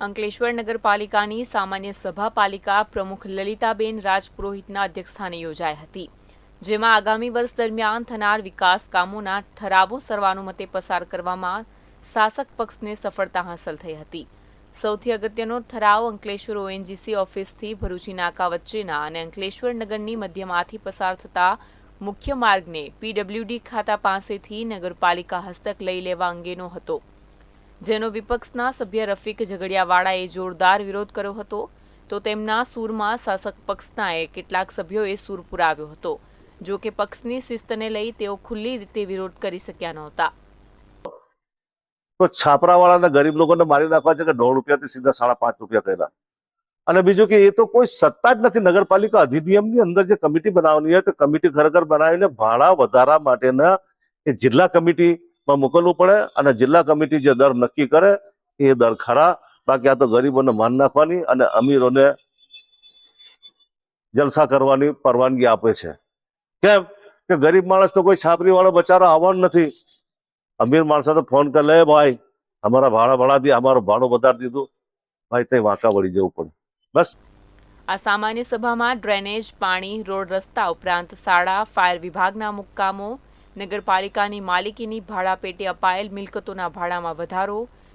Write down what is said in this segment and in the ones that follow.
અંકલેશ્વર નગરપાલિકાની સામાન્ય સભા પાલિકા પ્રમુખ લલિતાબેન રાજપુરોહિતના અધ્યક્ષસ્થાને યોજાઈ હતી, જેમાં આગામી વર્ષ દરમિયાન થનાર વિકાસ કામોના ઠરાવો સર્વાનુમતે પસાર કરવામાં શાસક પક્ષને સફળતા હાંસલ થઈ હતી. સૌથી અગત્યનો ઠરાવ અંકલેશ્વર ઓએનજીસી ઓફિસથી ભરૂચી નાકા વચ્ચેના અને અંકલેશ્વર નગરની મધ્યમાંથી પસાર થતા મુખ્ય માર્ગને પીડબ્લ્યુડી ખાતા પાસેથી નગરપાલિકા હસ્તક લઈ લેવા અંગેનો હતો. જેનો વિપક્ષના સભ્ય રફીક ઝઘડિયાવાળાએ જોરદાર વિરોધ કર્યો હતો, તો તેમના સૂરમાં શાસક પક્ષનાએ કેટલાક સભ્યોએ સૂર પુરાવ્યો હતો. જો કે પક્ષની શિસ્તને લઈ તેઓ ખુલ્લી રીતે વિરોધ કરી શક્યા નહોતા. છાપરાવાળાના ગરીબ લોકોને મારી નાખવા છે કે દોઢ રૂપિયાથી સીધા સાડા પાંચ રૂપિયા કર્યા અને બીજું કે એ તો કોઈ સત્તા જ નથી. નગરપાલિકા અધિનિયમની અંદર જે કમિટી બનાવવાની હોય તો કમિટી ખરેખર બનાવીને ભાડા વધારા માટેના એ જિલ્લા કમિટીમાં મોકલવું પડે અને જિલ્લા કમિટી જે દર નક્કી કરે એ દર ખરા. બાકી આ તો ગરીબોને માન નાખવાની અને અમીરોને જલસા કરવાની પરવાનગી આપે છે. કેમ? કે ગરીબ માણસ તો કોઈ છાપરી વાળો બચારો આવવાનો નથી. અમીર માણસો તો ફોન કરે, લે ભાઈ, અમારા ભાડા ભાડા દે અમારું ભાડું વધારી દીધું. ભાઈ તે વાંકા વળી જવું પડે. બસ. આ સામાન્ય સભામાં ડ્રેનેજ, પાણી, રોડ રસ્તા ઉપરાંત શાળા, ફાયર વિભાગના મુક્કામો નગરપાલિકાની માલિકીની ભાડા પેટે અપાયેલ મિલકતોના ભાડામાં વધારો,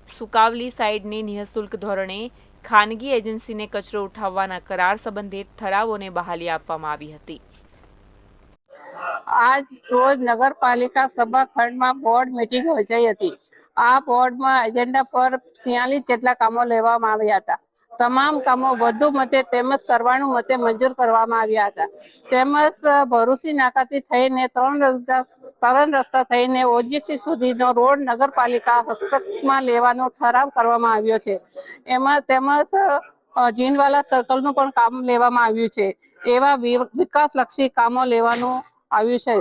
સુકાવલી સાઇડની નિઃશુલ્ક ધોરણે ખાનગી એજન્સીને કચરો ઉઠાવવાના કરાર સંબંધિત ઠરાવોને બહાલી આપવામાં આવી હતી. આજ રોજ નગરપાલિકા સભાખંડમાં બોર્ડ મીટિંગ યોજાઈ હતી. આ બોર્ડમાં એજન્ડા પર છિયાલીસ જેટલા કામો લેવામાં આવ્યા હતા. તમામ કામો વધુ મતે તેમજ સર્વાણુ મતે મંજૂર કરવામાં આવ્યા હતા. તેમજ ભરૂસી નાકાથી થઈને ત્રણ ત્રણ રસ્તા થઈને ઓજીસી સુધીનો રોડ નગરપાલિકા હસ્તકમાં લેવાનો ઠરાવ કરવામાં આવ્યો છે. એમાં તેમજ જીનવાલા સર્કલનું પણ કામ લેવામાં આવ્યું છે. એવા વિકાસલક્ષી કામો લેવાનું આવ્યું છે.